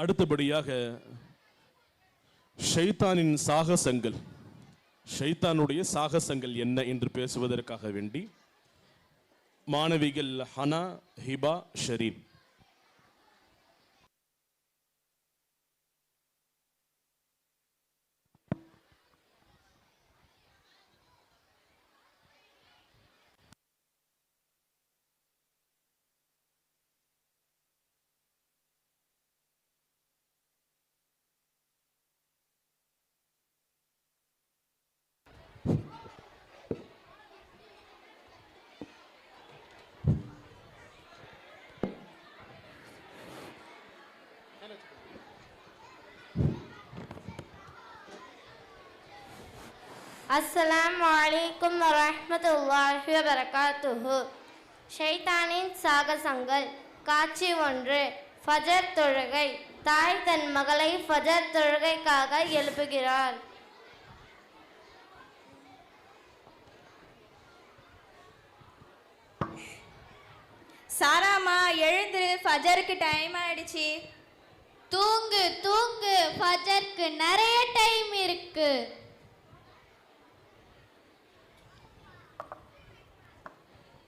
அடுத்தபடியாக ஷைத்தானின் சாகசங்கள். ஷைத்தானுடைய சாகசங்கள் என்ன என்று பேசுவதற்காக வேண்டி மாணவிகள் ஹனா ஹிபா ஷரீன். அஸ்ஸலாமு அலைக்கும் வரஹ்மத்துல்லாஹி வபரகாத்துஹு ஷைத்தானின் சாகசங்கள். காட்சி ஒன்று. ஃபஜர் தொழுகை. தாய் தன் மகளை ஃபஜர் தொழுகைக்காக எழுப்புகிறார். சாராமா எழுந்துரு ஃபஜருக்கு டைம் ஆயிடுச்சு. தூங்கு தூங்கு. ஃபஜருக்கு நிறைய டைம் இருக்கு.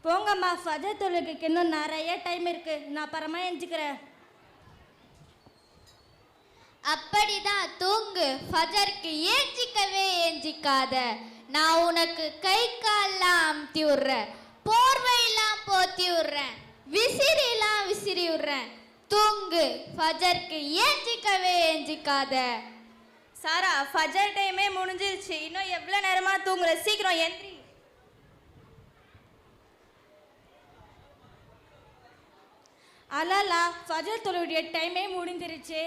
போங்கம்மா ஃபஜர் தொழுகைக்கு இன்னும் நிறைய டைம் இருக்கு. நான் அப்புறமா எஞ்சிக்கிறேன். அப்படிதான் தூங்கு. ஃபஜருக்கு ஏஞ்சிக்கவே ஏஞ்சிக்காத. நான் உனக்கு கை கால்லாம் அமுத்தி விடுறேன். போர்வையெல்லாம் போத்தி விடுறேன். விசிறிலாம் விசிறி விடுறேன். தூங்கு. ஃபஜருக்கு ஏஞ்சிக்கவே ஏஞ்சிக்காத. சாரா ஃபஜர் டைமே முடிஞ்சிருச்சு. இன்னும் எவ்வளோ நேரமா தூங்குற? சீக்கிரம் எந்திரி. அலாலா ஃபஜர் தொழுடைய டைமே முடிஞ்சிருச்சு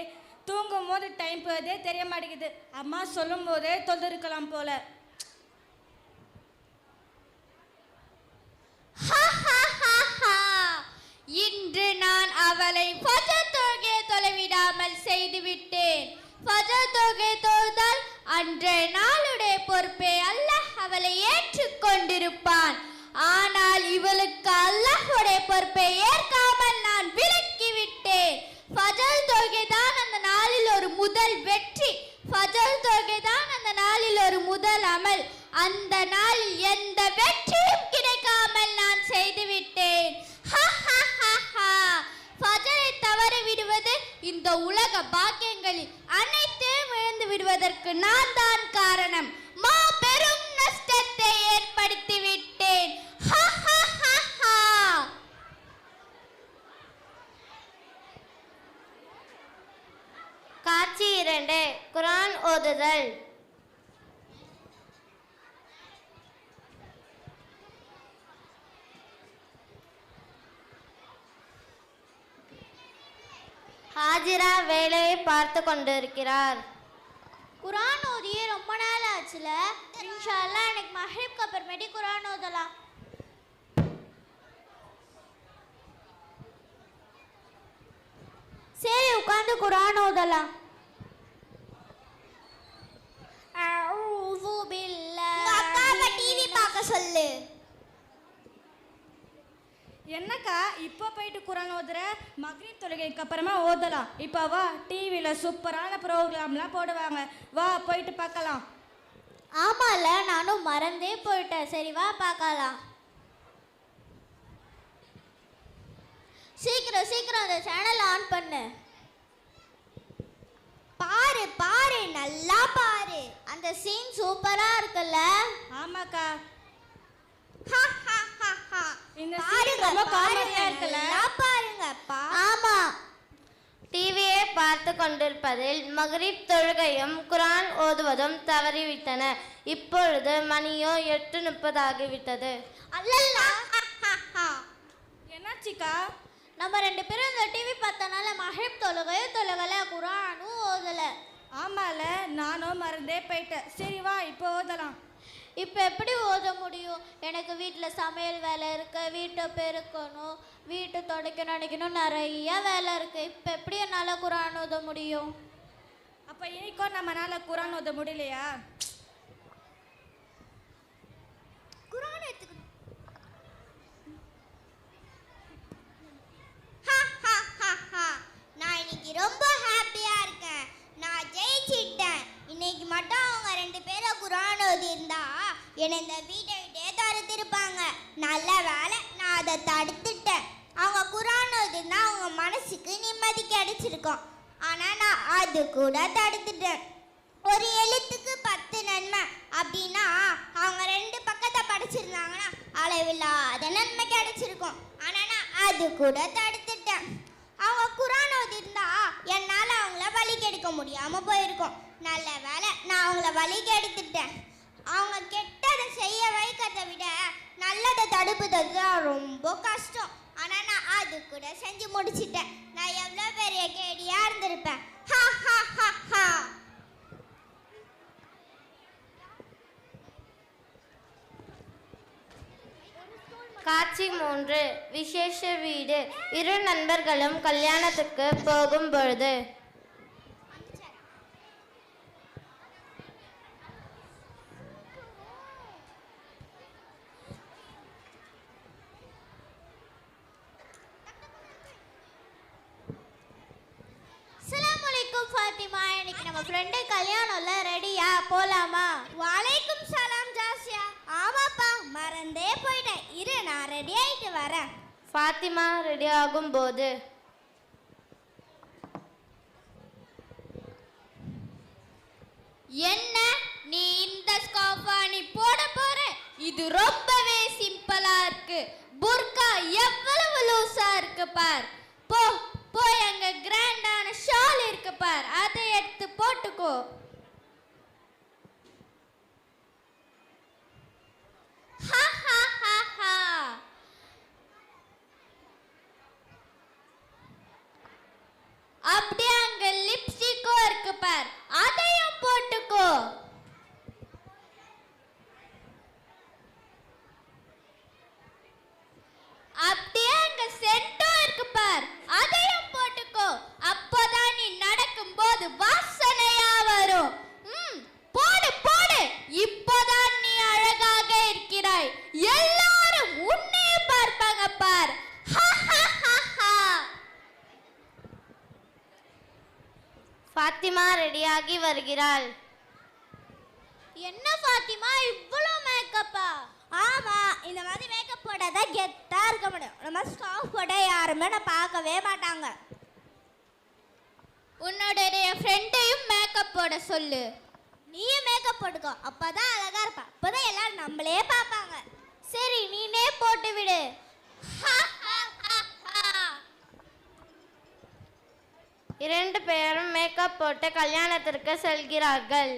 தூங்கும் போது டைம் போதே தெரிய மாட்டேங்குது அம்மா சொல்லும் போதே தொழுதுருக்கலாம் போல. இன்று நான் அவளை ஃபஜர் தொழுகையை தொலைவிடாமல் செய்துவிட்டேன். ஃபஜர் தொழுகை தொழுதால் அன்றைய நாளுடைய பொறுப்பை அல்லாஹ் அவளை ஏற்றுக்கொண்டிருப்பான். ஆனால் இவளுக்கு அல்லாஹுடைய பொறுப்பை ஏற்று நான் விலக்கி விட்டேன் ஃபஜர் தொழுகை தான் அந்த நாளில் ஒரு முதல் வெற்றி ஃபஜர் தொழுகை தான் அந்த நாளில் ஒரு முதல் அமல் அந்த நாளில் எந்த வெற்றியும் கிடைக்காமல் நான் செய்துவிட்டேன். ஃபஜரை தவறி விடுவது இந்த உலக பாக்கியங்களில் அனைத்தையும் இழந்து விடுவதற்கு நான் தான் காரணம். மா பெரும் நஷ்டத்தை ஏற்படுத்தி விட்டேன். காட்சி இரண்டு. குரான் ஓதுதல். ஹாஜிரா வேலையை பார்த்து கொண்டிருக்கிறார். குரான் ஓதியே ரொம்ப நாள் ஆச்சுல? இன்ஷா அல்லாஹ் எனக்கு மஹரிப்க்கு அப்புறமேட்டு குரான் ஓதலாம். சரி உட்காந்து குரான் ஓதலாம். அஊது பில்லாஹி அக்காவை டிவி பார்க்க சொல்லு. என்னக்கா இப்போ போயிட்டு குரான் ஓதுற? மக்ரீப் தொழுகைக்கு அப்புறமா ஓதலாம். இப்போ வா டிவியில் சூப்பரான ப்ரோக்ராம்லாம் போடுவாங்க. வா போயிட்டு பார்க்கலாம். ஆமால நானும் மறந்தே போயிட்டேன். சரி வா பார்க்கலாம். சீக்கிரம் சீக்கிரம் அந்த சேனல் ஆன் பண்ணு. பாரு பாரு நல்லா பாரு. அந்த சீன் சூப்பரா இருக்குல்ல. ஆமாக்கா. இந்த scene ரொம்ப காமெடியா இருக்குல்ல? பாருங்க ஆமா. டிவியை பார்த்து கொண்டிருப்பதில் மக்ரிப் தொழுகையும் குரான் ஓதுவதும் தவறிவிட்டன. இப்பொழுது மணியோ எட்டு முப்பதாகிவிட்டது அல்லல்லா. என்னாச்சுக்கா நம்ம ரெண்டு பேரும் இந்த டிவி பார்த்தனால மஹிப் தொழுகையும் தொழுகல குரானும் ஓதல. ஆமால நானும் மறந்தே போயிட்டேன். சரி வா இப்போ ஓதலாம். இப்போ எப்படி ஓத முடியும்? எனக்கு வீட்டில் சமையல் வேலை இருக்கு வீட்டை பெருக்கணும் வீட்டை துடைக்கணும் நினைக்கணும் நிறைய வேலை இருக்கு. இப்போ எப்படி என்னால் குரான் ஓத முடியும்? அப்போ இன்னைக்கும் நம்மனால குரான் ஓத முடியலையா குரான் எடுத்துக்கணும் நான் இன்னைக்கு ரொம்ப ஹாப்பியா ஓதி இருந்தா என்னை இந்த வீட்டை விட்டே துரத்திருப்பாங்க நல்ல வேலை நான் அதை தடுத்துட்டேன் அவங்க குரான் ஓதி இருந்தா அவங்க மனசுக்கு நிம்மதி கிடைச்சிருக்கும் ஆனா நான் அது கூட தடுத்துட்டேன் ஒரு எழுத்துக்கு பத்து நன்மை அப்படின்னா அவங்க ரெண்டு பக்கத்தை படிச்சிருந்தாங்கன்னா அளவில்லாத நன்மை கிடைச்சிருக்கும் ஆனா நான் அது கூட தடுத்துட்டேன் அவங்க குரான் ஓதிருந்தா என்னால் அவங்கள வழி கெடுக்க முடியாம போயிருக்கும். நல்ல வேலை நான் அவங்கள வழி கெடுத்துட்டேன். அவங்க கெட்டதை செய்ய வைக்கிறத விட நல்லதை தடுப்பது தான் ரொம்ப கஷ்டம். ஆனா நான் அது கூட செஞ்சு முடிச்சிட்டேன். நான் எவ்வளோ பெரிய கேடியா இருந்திருப்பேன். ஹா ஹா ஹா ஹா. காட்சி மூன்று. விசேஷ வீடு. இரு நண்பர்களும் கல்யாணத்துக்கு போகும் பொழுது அஸ்ஸலாமு ஃபாத்திமா இன்னைக்கு நம்ம ஃப்ரெண்டு கல்யாணம்ல ரெடியா போலாமா வலைக்கும் சலாம் ஜாஸ்யா ஆமாப்பா மறந்தே போயிட்டேன் இரு நான் ரெடி ஆயிட்டு வரேன் ஃபாத்திமா ரெடியாகும் என்ன நீ இந்த ஸ்கார்ஃபா நீ போட போற? இது ரொம்பவே சிம்பிளா இருக்கு. புர்கா எவ்வளவு லூசா இருக்கு பார். போ போய் அங்க கிராண்டான ஷால் இருக்கு பார். அதை எடுத்து போட்டுக்கோ ஹா ஹா ஹா ஹா அப்படியே அங்க லிப்ஸ்டிக்கும் இருக்கு பார் அதையும் போட்டுக்கோ அப்படியே அங்க சென்டும் இருக்கு பார் அதையும் போட்டுக்கோ அப்போதான் நீ நடக்கும்போது வாசனையா வரும் ம் போடு போடு இப்போதான் நீ அழகாக இருக்கிறாய் எல்லாரும் உன்னையே பார்ப்பாங்க பார் ஹா ஹா ஹா ஹா ஃபாத்திமா வருகிறாள் என்ன ஃபாத்திமா இவ்வளோ மேக்கப்பா ஆமா இந்த மாதிரி மேக்கப் போட்டாதான் கெத்தா இருக்க முடியும். நம்ம ஸ்டாஃப் போட்ட யாருமே நான் பார்க்கவே மாட்டாங்க. உன்னுடைய ஃப்ரெண்டையும் மேக்கப் போட சொல்லு. நீயும் மேக்கப் போட்டுக்கோ. அப்பதான் அழகா இருப்ப. அப்பதான் எல்லாரும் நம்மளே பார்ப்பாங்க. சரி நீனே போட்டு விடு. இரண்டு பேரும் மேக்கப் போட்டு கல்யாணத்திற்கு செல்கிறார்கள்.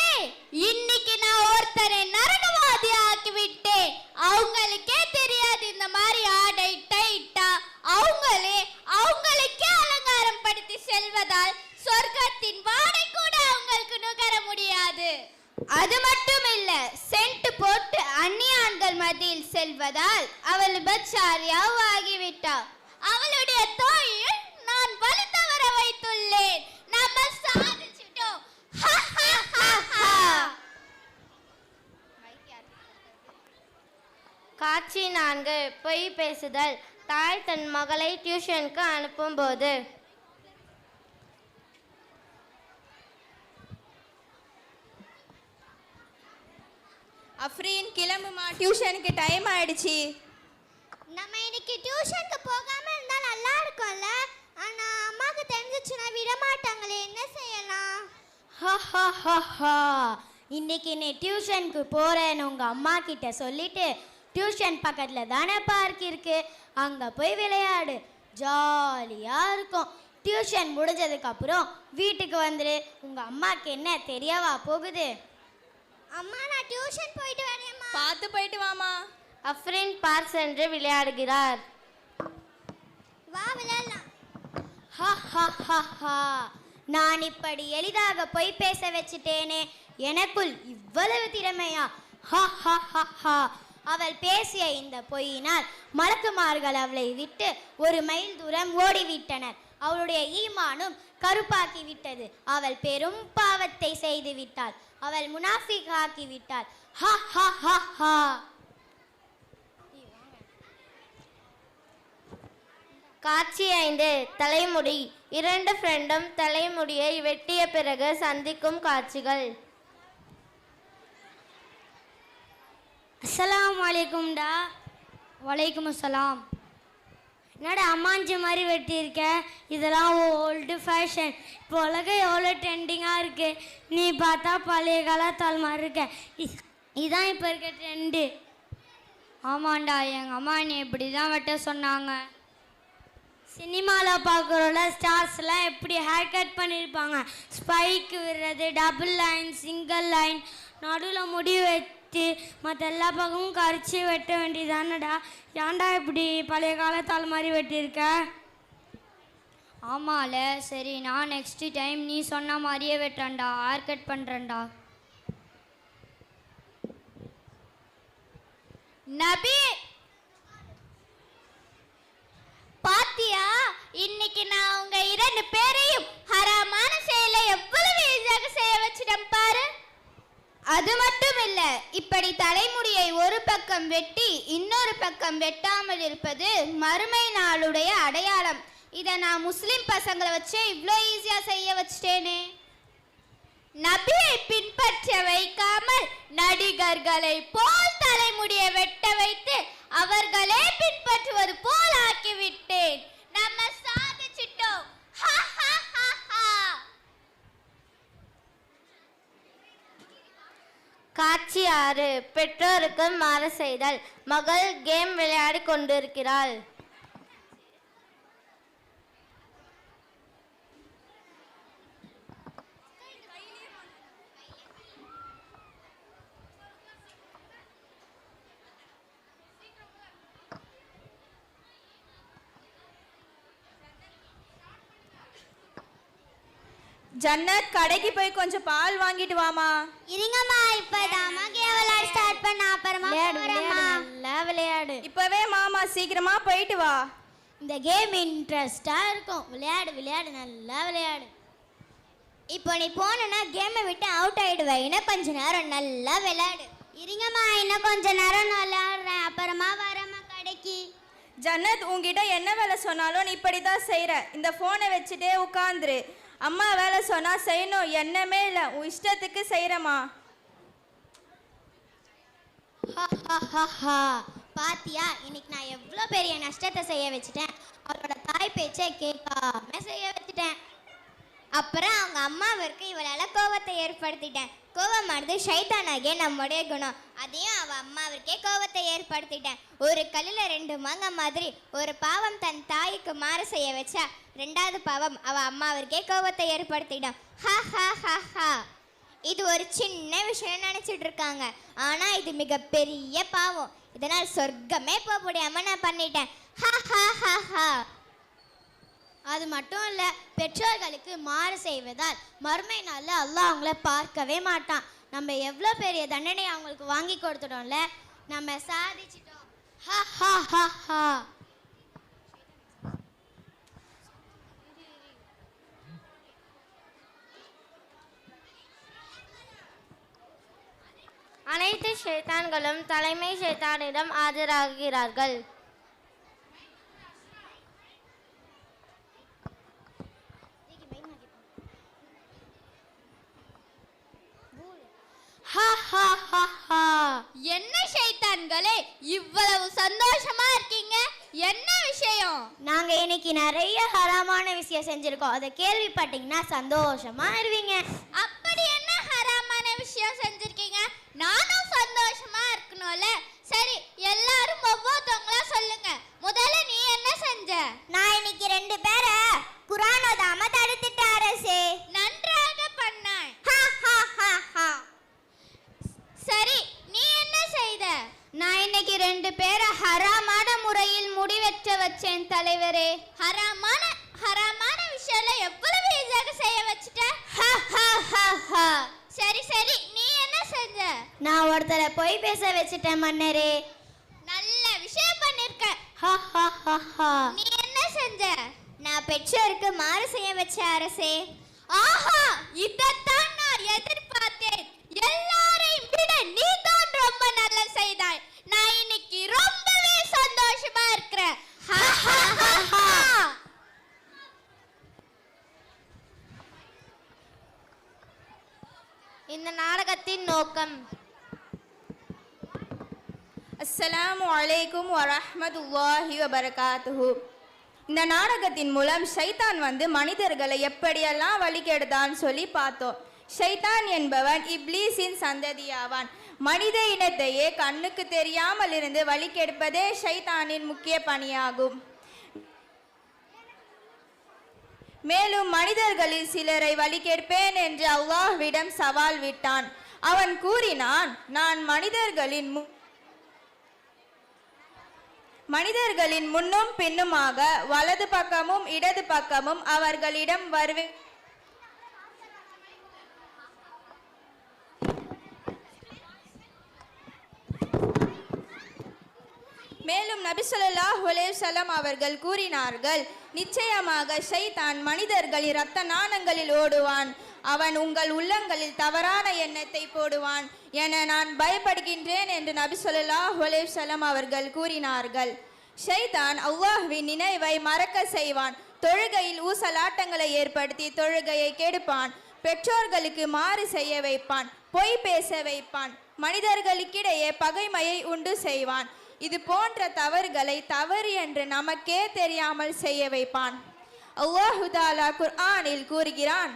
ஏய் இன்னைக்கு நான் ஒருத்தரை நரகவாதி ஆக்கி விட்டேன் அவங்களுக்கே தெரியாது இந்த மாதிரி ஆடை டைட்டா அவங்களே அவங்களுக்கே அலங்காரம் படுத்தி செல்வதால் சொர்க்கத்தின் வாடை கூட அவங்களுக்கு நுகர முடியாது அது மட்டும் இல்ல சென்ட் போட்டு அந்நியான்கள் மத்தியில் செல்வதால் அவள் விபச்சாரியாவும் ஆகிவிட்டாள் அவளுடைய தோழில் நான் வழி தவற வைத்துள்ளேன் நம்ம சாதிச்சிட்டோம் ஹா, ஹா, ஹா, ஹா. காட்சி நான்கு பொய் பேசுதல். தாய் தன் மகளை டியூஷனுக்கு அனுப்பும்போது. அஃப்ரீன் கிளம்புமா? டியூஷனுக்கு டைம் ஆயிடுச்சு. நம்ம இன்னைக்கு டியூஷனுக்கு போகாம இருந்தா நல்லா இருக்கும்ல. ஆனா அம்மாக்கு தெரிஞ்சிச்சுன்னா விட மாட்டாங்களே என்ன செய்யலாம்? ஹா. இன்னைக்கு நீ டியூஷனுக்கு போறேன்னு உங்க அம்மா கிட்ட சொல்லிட்டு டியூஷன் பக்கத்துல தானே பார்க் இருக்கு. அங்க போய் விளையாடு. ஜாலியா இருக்கும். டியூஷன் முடிஞ்சதுக்கு அப்புறம் வீட்டுக்கு வந்துரு. உங்க அம்மாக்கு என்ன தெரியவா போகுது? அம்மா நான் டியூஷன் போயிட்டு வரேம்மா. பார்த்து போயிட்டு வாமா அஃப்ரின் பார்க் சென்று விளையாடுகிறார். வா விளையாடலாம். ஹா, ஹா, ஹா, ஹா. நான் இப்படி எளிதாக பொய் பேச வச்சுட்டேனே. எனக்குள் இவ்வளவு திறமையா? ஹா, ஹா, ஹா, ஹா. அவள் பேசிய இந்த பொய்யினால் மலக்குமார்கள் அவளை விட்டு ஒரு மைல் தூரம் ஓடிவிட்டனர். அவளுடைய ஈமானும் கருப்பாக்கி விட்டது அவள் பெரும் பாவத்தை செய்து விட்டாள் அவள் முனாஃபிக் ஆக்கி விட்டாள் ஹா ஹா ஹா ஹா. காட்சி ஐந்து தலைமுடி. இரண்டு ஃப்ரெண்டும் தலைமுடியை வெட்டிய பிறகு சந்திக்கும் காட்சிகள். அஸ்லாம் வலைக்கும்டா வலைக்கும் அஸ்ஸலாம் என்னடா அம்மாஞ்சி மாதிரி வெட்டியிருக்க? இதெல்லாம் ஓல்டு ஃபேஷன். இப்போ உலகம் எவ்வளோ ட்ரெண்டிங்காக இருக்குது நீ பார்த்தா பழைய காலத்தால் மாதிரி இருக்க. இதுதான் இப்போ இருக்க ட்ரெண்டு. ஆமாண்டா எங்கள் அம்மா நீ இப்படி தான் வெட்ட சொன்னாங்க. சினிமாவில் பார்க்குறோம்ல ஸ்டார்ஸ்லாம் எப்படி ஹேர் கட் பண்ணியிருப்பாங்க. ஸ்பைக்கு விடுறது டபுள் லைன் சிங்கிள் லைன் நடுவில் முடி வெட்டி மற்ற எல்லா பக்கமும் கரிச்சு வெட்ட வேண்டியதானடா? ஏன்டா இப்படி பழைய காலத்தால் மாதிரி வெட்டியிருக்க? ஆமால சரி நான் நெக்ஸ்ட் டைம் நீ சொன்ன மாதிரியே வெட்டுறேன்டா ஹேர் கட் பண்ணுறேன்டா நபி! பாத்தியா? இன்னைக்கு நான் உங்க இரண்டு பேரையும் ஹராமான செயலை எவ்வளவு ஈஸியாக செய்ய வச்சிட்டேன் பாரு. அது மட்டும் இல்ல இப்படி தலைமுடியை ஒரு பக்கம் வெட்டி இன்னொரு பக்கம் வெட்டாமல் இருப்பது மறுமை நாளுடைய அடையாளம். இதை நான் முஸ்லிம் பசங்களை வச்சு இவ்வளோ ஈஸியா செய்ய வச்சிட்டேனே. நபியை பின்பற்ற வைக்காமல் நடிகர்களை போல் தலைமுடியை வெட்ட வைத்து அவர்களே பின்பற்றுவது போல் ஆக்கிவிட்டேன் நம்ம சாதிச்சிட்டோம் ஹா, ஹா, ஹா, ஹா. பயிற்சி ஆறு பெற்றோருக்கு மாற செய்தல் மகள் கேம் விளையாடி கொண்டிருக்கிறாள். ஜன்னத் கடைக்கு போய் கொஞ்சம் பால் வாங்கிட்டு வாமா. இருங்கம்மா இப்பதாம்மா கேம் விளையாட ஸ்டார்ட் பண்ண அப்புறமா போறேம்மா. நல்லா விளையாடு. இப்பவே மாமா சீக்கிரமா போயிட்டு வா. இந்த கேம் இன்ட்ரெஸ்டாக இருக்கும். விளையாடு விளையாடு நல்லா விளையாடு. இப்போ நீ போனா கேமை விட்டு அவுட் ஆயிடுவ. இன்னும் கொஞ்ச நேரம் நல்லா விளையாடு. இருங்கம்மா இன்னும் கொஞ்ச நேரம் விளையாடுறேன். அப்புறமா வரேம்மா கடைக்கு. ஜன்னத் உன்கிட்ட என்ன வேலை சொன்னாலும் நீ இப்படி தான் செய்கிற இந்த ஃபோனை வச்சுட்டே உட்காந்துரு. அம்மா வேலை சொன்னா செய்யணும். என்னமே இல்லை. உன் இஷ்டத்துக்கு செய்கிறம்மா பாத்தியா? இன்னைக்கு நான் எவ்வளோ பெரிய நஷ்டத்தை செய்ய வச்சுட்டேன். அவளோட தாய் பேச்சை கேட்காம செய்ய வச்சுட்டேன். அப்புறம் அவங்க அம்மாவிற்கு இவளால கோவத்தை ஏற்படுத்திட்டேன். கோவமானது ஷைத்தானாகிய நம்முடைய குணம். அதையும் அவள் அம்மாவிற்கே கோவத்தை ஏற்படுத்திட்டேன் ஒரு கல்லில் ரெண்டு மாங்க மாதிரி ஒரு பாவம் தன் தாய்க்கு மாறு செய்ய வச்சா ரெண்டாவது பாவம் அவ அம்மாவிற்கே கோவத்தை ஏற்படுத்திட்டான் ஹா ஹா ஹா ஹா. இது ஒரு சின்ன விஷயம் நினச்சிட்டு இருக்காங்க. ஆனால் இது மிகப்பெரிய பாவம். இதனால் சொர்க்கமே போக முடியாமல் நான் பண்ணிட்டேன். ஹா ஹா ஹா ஹா. அது மட்டும் இல்லை பெற்றோர்களுக்கு மாறு செய்வதால் மறுமை நாளில் அல்லாஹ் அவங்கள பார்க்கவே மாட்டான். நம்ம எவ்வளோ பெரிய தண்டனை அவங்களுக்கு வாங்கி கொடுத்துட்டோம்ல நம்ம சாதிச்சிட்டோம். ஹா ஹா ஹா ஹா. அனைத்து ஷைத்தான்களும் தலைமை ஷைத்தானிடம் ஆஜராகிறார்கள் ஹா ஹா ஹா ஹா என்ன ஷைத்தான்களே இவ்வளவு சந்தோஷமா இருக்கீங்க என்ன விஷயம் நாங்க இன்னைக்கு நிறைய ஹராமான இருக்கும் அதை கேள்விப்பட்டீங்கன்னா சந்தோஷமா இருவீங்க. படத்துல பொய் பேச வச்சிட்டேன் மன்னரே. நல்ல விஷயம் பண்ணிருக்க. நீ என்ன செஞ்ச? நான் பெற்றோருக்கு மாறு செய்ய வச்ச அரசே. ஆஹா இதத்தான் நான் எதிர்பார்த்தேன். எல்லாரையும் விட நீ தான் ரொம்ப நல்ல செய்தாய். நான் இன்னைக்கு ரொம்பவே சந்தோஷமா இருக்கிறேன். இந்த நாடகத்தின் நோக்கம் அஸ்ஸலாம் வலைக்கும் வரமத்துல்லாஹி வபரகாத்து இந்த நாடகத்தின் மூலம் ஷைத்தான் வந்து மனிதர்களை எப்படியெல்லாம் வழிகெடுதான்னு சொல்லி பார்த்தோம். ஷைத்தான் என்பவன் இப்லீஸின் சந்ததியாவான். மனித இனத்தையே கண்ணுக்கு தெரியாமல் இருந்து வழிகெடுப்பதே ஷைத்தானின் முக்கிய பணியாகும். மேலும் மனிதர்களில் சிலரை வழிகேட்பேன் என்று அல்லாஹ்விடம் சவால் விட்டான். அவன் கூறினான் நான் மனிதர்களின் மு- மனிதர்களின் முன்னும் பின்னுமாக வலது பக்கமும் இடது பக்கமும் அவர்களிடம் வருவே மேலும் நபி ஸல்லல்லாஹு அவர்கள் கூறினார்கள் நிச்சயமாக ஷைதான் மனிதர்களின் இரத்த நாணங்களில் ஓடுவான். அவன் உங்கள் உள்ளங்களில் தவறான எண்ணத்தை போடுவான் என நான் பயப்படுகின்றேன் என்று நபி ஸல்லல்லாஹு அவர்கள் கூறினார்கள். ஷைதான் அல்லாஹ்வின் நினைவை மறக்க செய்வான் தொழுகையில் ஊசலாட்டங்களை ஏற்படுத்தி தொழுகையை கெடுப்பான் பெற்றோர்களுக்கு மாறு செய்ய வைப்பான் பொய் பேச வைப்பான் மனிதர்களுக்கிடையே பகைமையை உண்டு செய்வான். இது போன்ற தவறுகளை தவறு என்று நமக்கே தெரியாமல் செய்ய வைப்பான். அல்லாஹுதாலா குர்ஆனில் கூறுகிறான்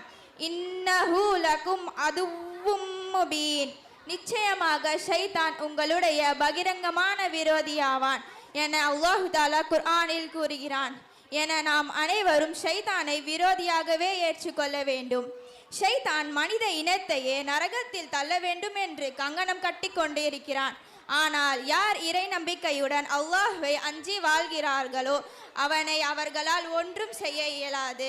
இன்னஹு லகும் அதுவும் முபீன். நிச்சயமாக ஷைதான் உங்களுடைய பகிரங்கமான விரோதியாவான் என அல்லாஹு தாலா குர்ஆனில் கூறுகிறான். என நாம் அனைவரும் ஷைதானை விரோதியாகவே ஏற்றுக்கொள்ள வேண்டும். ஷைதான் மனித இனத்தையே நரகத்தில் தள்ள வேண்டும் என்று கங்கணம் கட்டி கொண்டிருக்கிறான் ஆனால் யார் இறை நம்பிக்கையுடன் அல்லாஹ்வை அஞ்சி வாழ்கிறார்களோ அவனை அவர்களால் ஒன்றும் செய்ய இயலாது.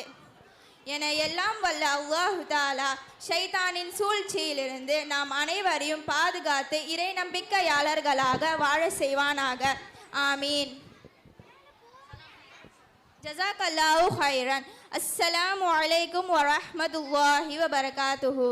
என எல்லாம் வல்ல அல்லாஹு தாலா ஷைத்தானின் சூழ்ச்சியிலிருந்து நாம் அனைவரையும் பாதுகாத்து இறை நம்பிக்கையாளர்களாக வாழ செய்வானாக. ஆமீன். ஜசாக் அல்லாஹு ஹைரன் அஸ்ஸலாமு அலைக்கும் வரஹ்மத்துல்லாஹி வபரகாத்துஹூ.